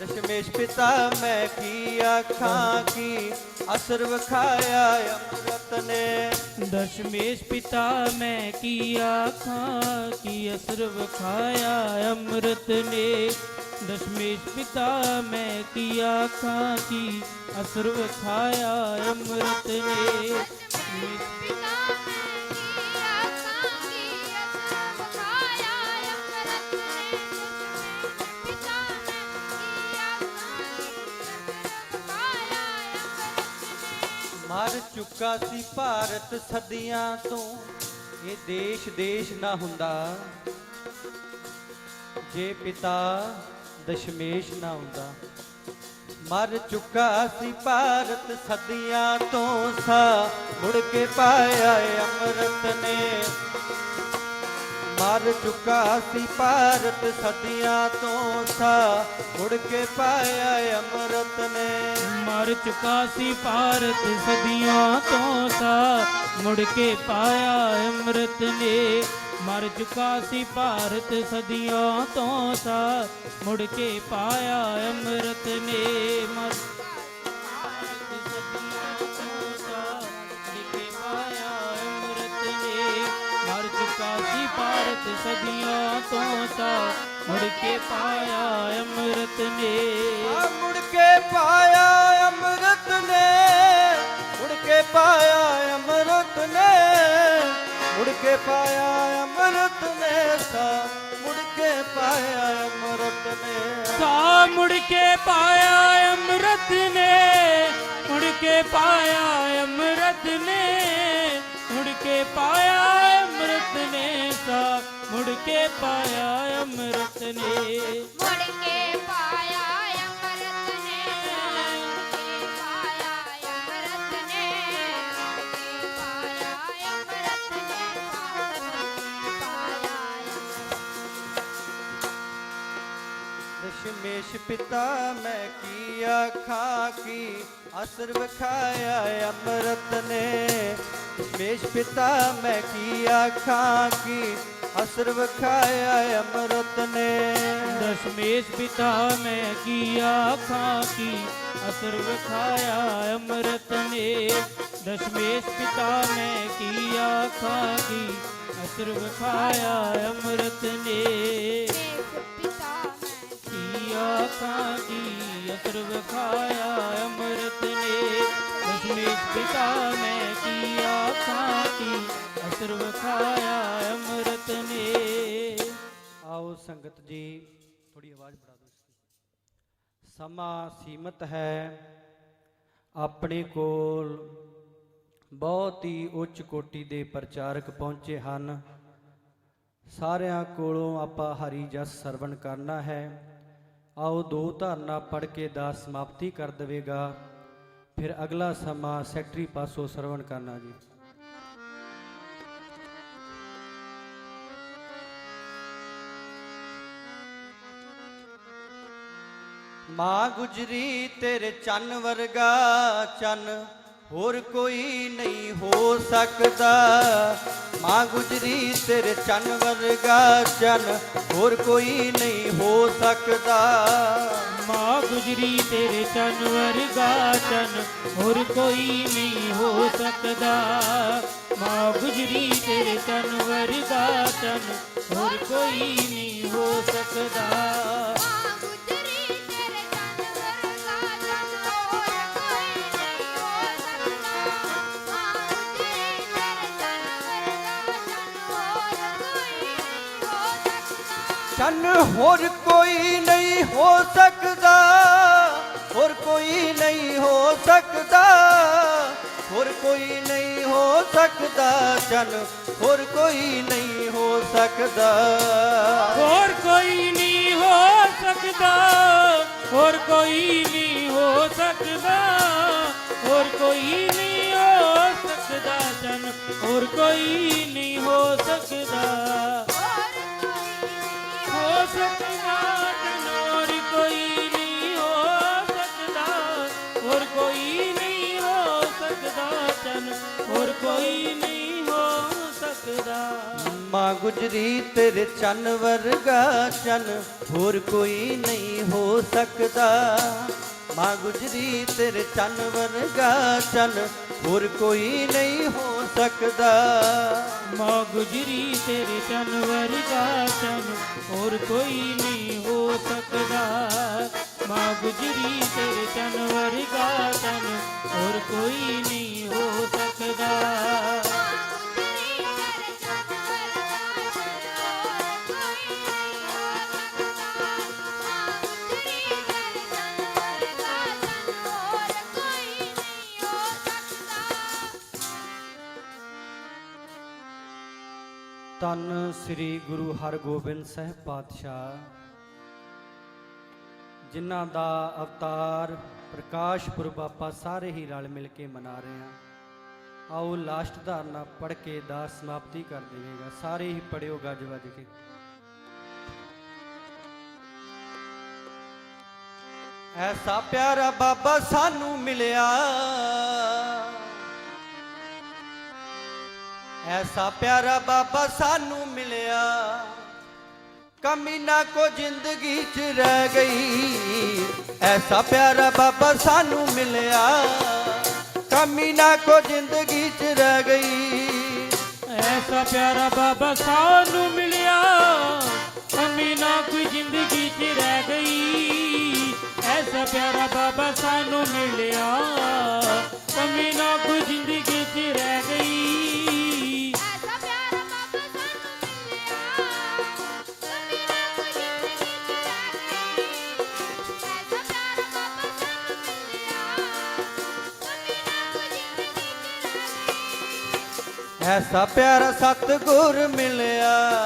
ਦਸ਼ਮੇਸ਼ ਪਿਤਾ ਮੈਂ ਕੀ ਆਖਾਂ ਕੀ ਅਸਰ ਵਖਾਇਆ ਅੰਮ੍ਰਿਤ ਨੇ? ਦਸ਼ਮੇਸ਼ ਪਿਤਾ ਮੈਂ ਕੀ ਆਖਾਂ ਕੀ ਅਸਰ ਵਖਾਇਆ ਅੰਮ੍ਰਿਤ ਨੇ? ਦਸ਼ਮੇਸ਼ ਪਿਤਾ ਮੈਂ ਕੀ ਆਖਾਂ ਕੀ ਅਸਰ ਵਖਾਇਆ ਅੰਮ੍ਰਿਤ ਨੇ? ਚੁੱਕਾ ਸੀ ਭਾਰਤ ਸਦੀਆਂ ਤੋਂ, ਇਹ ਦੇਸ਼ ਦੇਸ਼ ਨਾ ਹੁੰਦਾ। ਜੇ ਪਿਤਾ ਦਸ਼ਮੇਸ਼ ਨਾ ਹੁੰਦਾ। ਮਰ ਚੁੱਕਾ ਸੀ ਭਾਰਤ ਸਦੀਆਂ ਤੋਂ ਸਾ ਮੁੜ ਕੇ ਪਾਇਆ ਅੰਮ੍ਰਿਤ ਨੇ। ਮਰ ਚੁੱਕਾ ਸੀ ਭਾਰਤ ਸਦੀਆਂ ਤੋਂ ਸਾ ਮੁੜ ਕੇ ਪਾਇਆ ਏ ਅੰਮ੍ਰਿਤ ਨੇ। ਮਰ ਚੁੱਕਾ ਸੀ ਭਾਰਤ ਸਦੀਆਂ ਤੋਂ ਸਾ ਮੁੜ ਕੇ ਪਾਇਆ ਅੰਮ੍ਰਿਤ ਨੇ। ਮਰ ਚੁੱਕਾ ਸੀ ਭਾਰਤ ਸਦੀਆਂ ਤੋਂ ਸਾ ਮੁੜ ਕੇ ਪਾਇਆ ਅੰਮ੍ਰਿਤ ਨੇ। ਮਰ ਭਾਰਤ ਸਦੀਆਂ ਤੋਂ ਸਾ ਮੁੜ ਕੇ ਪਾਇਆ ਅੰਮ੍ਰਿਤ ਨੇ। ਆ ਮੁੜ ਕੇ ਪਾਇਆ ਅੰਮ੍ਰਿਤ ਨੇ ਮੁੜ ਕੇ ਪਾਇਆ ਅੰਮ੍ਰਿਤ ਨੇ ਮੁੜ ਕੇ ਪਾਇਆ ਅੰਮ੍ਰਿਤ ਨੇ ਸਾ ਮੁੜ ਕੇ ਪਾਇਆ ਅੰਮ੍ਰਿਤ ਨੇ। ਸਾ ਮੁੜ ਕੇ ਪਾਇਆ ਅੰਮ੍ਰਿਤ ਨੇ ਮੁੜ ਕੇ ਪਾਇਆ ਅੰਮ੍ਰਿਤ ਨੇ। ਪਾਇਆ ਅੰਮ੍ਰਿਤ ਨੇ ਸਾ ਮੁੜ ਕੇ ਪਾਇਆ ਅੰਮ੍ਰਿਤ ਨੇ। ਮੁੜ ਕੇ ਪਾਇਆ ਅੰਮ੍ਰਿਤ ਨੇ ਮੁੜ ਕੇ ਪਾਇਆ ਅੰਮ੍ਰਿਤ ਨੇ ਮੁੜ ਕੇ ਪਾਇਆ ਅੰਮ੍ਰਿਤ ਨੇ ਪਾਇਆ ਦਸ਼ਮੇਸ਼ ਪਿਤਾ ਮੈਂ ਕੀ ਆਖਾਂ ਕੀ ਅਸਰ ਵਖਾਇਆ ਅੰਮ੍ਰਿਤ ਨੇ। ਦਸ਼ਮੇਸ਼ ਪਿਤਾ ਮੈਂ ਕੀ ਆਖਾਂ ਕੀ ਅਸਰ ਵਖਾਇਆ ਅੰਮ੍ਰਿਤ ਨੇ ਦਸ਼ਮੇਸ਼ ਪਿਤਾ ਮੈਂ ਕੀ ਆਖਾਂ ਕੀ ਅਸਰ ਵਿਖਾਇਆ ਅੰਮ੍ਰਿਤ ਨੇ ਦਸ਼ਮੇਸ਼ ਪਿਤਾ ਮੈਂ ਕੀ ਆਖਾਂ ਕੀ ਅਸਰ ਵਿਖਾਇਆ ਅੰਮ੍ਰਿਤ ਨੇ ਦੇਖ ਪਿਤਾ ਮੈਂ ਕੀ ਆਖਾਂ ਕੀ ਅਸਰ ਵਿਖਾਇਆ ਅੰਮ੍ਰਿਤ ਨੇ ਦਸ਼ਮੇਸ਼ ਪਿਤਾ ਮੈਂ ਕੀ ਅੰਮ੍ਰਿਤ ਨੇ। ਆਓ ਸੰਗਤ ਜੀ ਥੋੜੀ ਆਵਾਜ਼ ਬੜਾ ਦਿਓ ਇਸਦੀ ਸਮਾਂ ਸੀਮਤ ਹੈ, ਆਪਣੇ ਕੋਲ ਬਹੁਤ ਹੀ ਉੱਚ ਕੋਟੀ ਦੇ ਪ੍ਰਚਾਰਕ ਪਹੁੰਚੇ ਹਨ। ਸਾਰਿਆਂ ਕੋਲੋਂ ਆਪਾਂ ਹਰੀ ਜਸ ਸਰਵਣ ਕਰਨਾ ਹੈ। ਆਓ ਦੋ ਧਾਰਨਾ ਪੜ ਕੇ ਦਾ ਸਮਾਪਤੀ ਕਰ ਦੇਵੇਗਾ। ਫਿਰ ਅਗਲਾ ਸਮਾਂ ਸੈਕਟਰੀ ਪਾਸੋਂ ਸਰਵਣ ਕਰਨਾ ਜੀ। ਮਾਂ ਗੁਜਰੀ ਤੇਰੇ ਚੰਨ ਵਰਗਾ ਚੰਨ, ਹੋਰ ਕੋਈ ਨਹੀਂ ਹੋ ਸਕਦਾ। ਮਾਂ ਗੁਜਰੀ ਤੇਰੇ ਚੰਨ ਵਰਗਾ ਚੰਨ, ਹੋਰ ਕੋਈ ਨਹੀਂ ਹੋ ਸਕਦਾ। ਮਾਂ ਗੁਜਰੀ ਤੇਰੇ ਚੰਨ ਵਰਗਾ ਚੰਨ ਹੋਰ ਕੋਈ ਨਹੀਂ ਹੋ ਸਕਦਾ। ਮਾਂ ਗੁਜਰੀ ਤੇਰੇ ਚੰਨ ਵਰਗਾ ਚੰਨ ਹੋਰ ਕੋਈ ਨਹੀਂ ਹੋ ਸਕਦਾ। ਵਰਗਾ ਹੋਰ ਕੋਈ ਨਹੀਂ ਹੋ ਸਕਦਾ, ਹੋਰ ਕੋਈ ਨਹੀਂ ਹੋ ਸਕਦਾ, ਹੋਰ ਕੋਈ ਨਹੀਂ ਹੋ ਸਕਦਾ ਹੋਰ ਹੋਰ ਕੋਈ ਨਹੀਂ ਹੋ ਸਕਦਾ। ਹੋਰ ਕੋਈ ਨਹੀਂ ਹੋ ਸਕਦਾ, ਹੋਰ ਕੋਈ ਨਹੀਂ ਹੋ ਸਕਦਾ, ਹੋਰ ਕੋਈ ਨਹੀਂ ਹੋ ਸਕਦਾ ਚੰਨ ਹੋਰ ਕੋਈ ਨਹੀਂ ਹੋ ਸਕਦਾ। ਮਾਂ ਗੁਜਰੀ ਤੇਰੇ ਚੰਨ ਵਰਗਾ ਚੰਨ, ਹੋਰ ਕੋਈ ਨਹੀਂ ਹੋ ਸਕਦਾ। ਮਾਂ ਗੁਜਰੀ ਤੇਰੇ ਚੰਨ ਵਰਗਾ ਚੰਨ, ਹੋਰ ਕੋਈ ਨਹੀਂ ਹੋ ਸਕਦਾ। ਮਾਂ ਗੁਜਰੀ ਤੇਰੇ ਚੰਨ ਵਰਗਾ ਚੰਨ, ਹੋਰ ਕੋਈ ਨਹੀਂ ਹੋ ਸਕਦਾ। ਮਾਂ ਗੁਜਰੀ ਤੇਰੇ ਚੰਨ ਵਰਗਾ ਚੰਨ, ਹੋਰ ਕੋਈ ਨਹੀਂ ਹੋ ਸਕਦਾ। ਤਨ ਸ੍ਰੀ ਗੁਰੂ ਹਰਗੋਬਿੰਦ ਸਾਹਿਬ ਪਾਤਸ਼ਾਹ, ਜਿਨ੍ਹਾਂ ਦਾ ਅਵਤਾਰ ਪ੍ਰਕਾਸ਼ ਪੁਰਬ ਆਪਾਂ ਸਾਰੇ ਹੀ ਰਲ ਮਿਲ ਕੇ ਮਨਾ ਰਹੇ ਹਾਂ। ਆਓ ਲਾਸਟ ਧਾਰਨਾ ਪੜ ਕੇ ਦਾ ਸਮਾਪਤੀ ਕਰ ਦੇਵੇਗਾ। ਸਾਰੇ ਹੀ ਪੜਿਓ ਗੱਜ ਵੱਜ ਕੇ। ਐਸਾ ਪਿਆਰਾ ਬਾਬਾ ਸਾਨੂੰ ਮਿਲਿਆ। ਐਸਾ ਪਿਆਰਾ ਬਾਬਾ ਸਾਨੂੰ ਮਿਲਿਆ। ਕਮੀ ਨਾ ਕੋ ਜ਼ਿੰਦਗੀ ਚ ਰਹਿ ਗਈ। ਐਸਾ ਪਿਆਰਾ ਬਾਬਾ ਸਾਨੂੰ ਮਿਲਿਆ। ਕਮੀ ਨਾ ਕੋ ਜ਼ਿੰਦਗੀ ਚ ਰਹਿ ਗਈ। ਐਸਾ ਪਿਆਰਾ ਬਾਬਾ ਸਾਨੂੰ ਮਿਲਿਆ। ਕਮੀ ਨਾ ਕੋਈ ਜ਼ਿੰਦਗੀ 'ਚ ਰਹਿ ਗਈ। ਐਸਾ ਪਿਆਰਾ ਬਾਬਾ ਸਾਨੂੰ ਮਿਲਿਆ। ਕਮੀ ਨਾ ਕੋਈ ਜ਼ਿੰਦਗੀ 'ਚ ਰਹਿ ਗਈ। ਐਸਾ ਪਿਆਰਾ ਸਤਿਗੁਰ ਮਿਲਿਆ।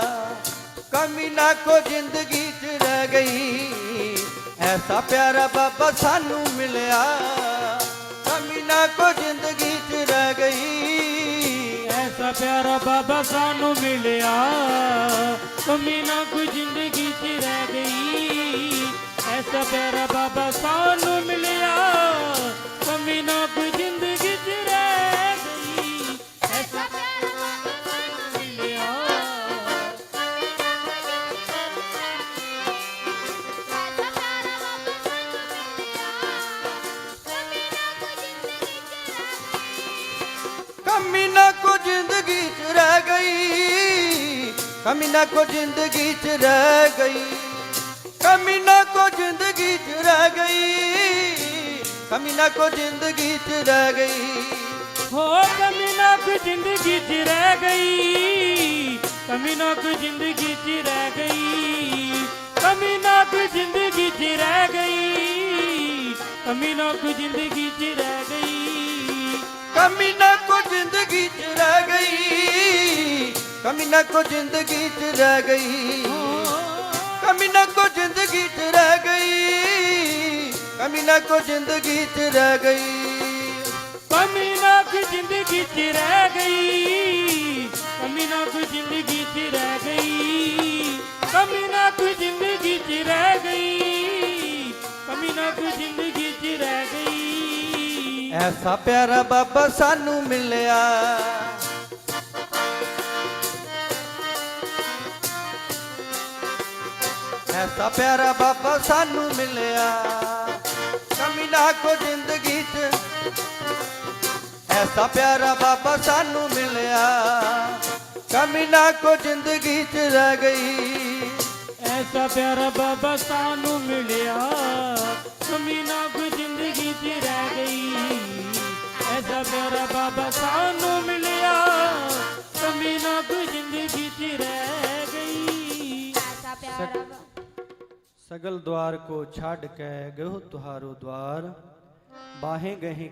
ਕਮੀ ਨਾ ਕੋ ਜ਼ਿੰਦਗੀ ਚ ਰਹਿ ਗਈ। ਐਸਾ ਪਿਆਰਾ ਬਾਬਾ ਸਾਨੂੰ ਮਿਲਿਆ। ਕਮੀ ਨਾ ਕੋ ਜ਼ਿੰਦਗੀ ਚ ਰਹਿ ਗਈ। ਐਸਾ ਪਿਆਰਾ ਬਾਬਾ ਸਾਨੂੰ ਮਿਲਿਆ। ਕਮੀ ਨਾ ਕੋ ਜ਼ਿੰਦਗੀ 'ਚ ਰਹਿ ਗਈ। ਐਸਾ ਪਿਆਰਾ ਬਾਬਾ ਸਾਨੂੰ ਮਿਲਿਆ। ਕਮੀ ਨਾ ਕੋ ਜ਼ਿੰਦਗੀ ਚ ਰਹਿ ਗਈ। ਕਮੀ ਨਾ ਕੋ ਜ਼ਿੰਦਗੀ ਚ ਰਹਿ ਗਈ। ਕਮੀ ਨਾ ਕੋ ਜ਼ਿੰਦਗੀ ਚ ਰਹਿ ਗਈ। ਕਮੀ ਨਾ ਕੋ ਜ਼ਿੰਦਗੀ ਚ ਰਹਿ ਗਈ। ਹੋ ਕਮੀ ਨਾ ਕੋਈ ਜ਼ਿੰਦਗੀ 'ਚ ਰਹਿ ਗਈ। ਕਮੀ ਨਾ ਕੋਈ ਜ਼ਿੰਦਗੀ 'ਚ ਰਹਿ ਗਈ। ਕਮੀ ਨਾ ਕੋਈ ਜ਼ਿੰਦਗੀ 'ਚ ਰਹਿ ਗਈ। ਕਮੀ ਨਾ ਕੋਈ ਜ਼ਿੰਦਗੀ 'ਚ ਰਹਿ ਗਈ। ਕਮੀਨਾ ਕੋ ਜ਼ਿੰਦਗੀ ਚ ਰਹਿ ਗਈ। ਕਮੀ ਕੋ ਜ਼ਿੰਦਗੀ ਚ ਰਹਿ ਗਈ। ਕਮੀ ਨਾ ਕੋ ਜ਼ਿੰਦਗੀ ਚ ਰਹਿ ਗਈ। ਕਮੀਨਾ ਕੋ ਜ਼ਿੰਦਗੀ ਚ ਰਹਿ ਗਈ। ਕਮੀ ਨਾ ਜ਼ਿੰਦਗੀ 'ਚ ਰਹਿ ਗਈ। ਕਮੀ ਕੋ ਜ਼ਿੰਦਗੀ 'ਚ ਰਹਿ ਗਈ। ਕਮੀ ਐਸਾ ਪਿਆਰਾ ਬਾਬਾ ਸਾਨੂੰ ਮਿਲਿਆ। ਐਸਾ ਪਿਆਰਾ ਬਾਬਾ ਸਾਨੂੰ ਮਿਲਿਆ। ਕਮੀ ਨਾ ਕੋ ਜ਼ਿੰਦਗੀ ਚ। ਐਸਾ ਪਿਆਰਾ ਬਾਬਾ ਸਾਨੂੰ ਮਿਲਿਆ। ਕਮੀ ਨਾ ਕੋ ਜ਼ਿੰਦਗੀ ਚ ਰਹਿ ਗਈ। ਐਸਾ ਪਿਆਰਾ ਬਾਬਾ ਸਾਨੂੰ ਮਿਲਿਆ। ਕਮੀ ਨਾ ਕੋਈ ਜ਼ਿੰਦਗੀ 'ਚ ਰਹਿ ਗਈ ਐਸਾ ਪਿਆਰਾ ਬਾਬਾ ਸਾਨੂੰ ਮਿਲਿਆ ਕਮੀ ਨਾ ਕੋਈ ਜ਼ਿੰਦਗੀ 'ਚ ਰਹਿ ਗਈ सगल द्वार को छाड़ के गयो तुहारो द्वार बाहें गहे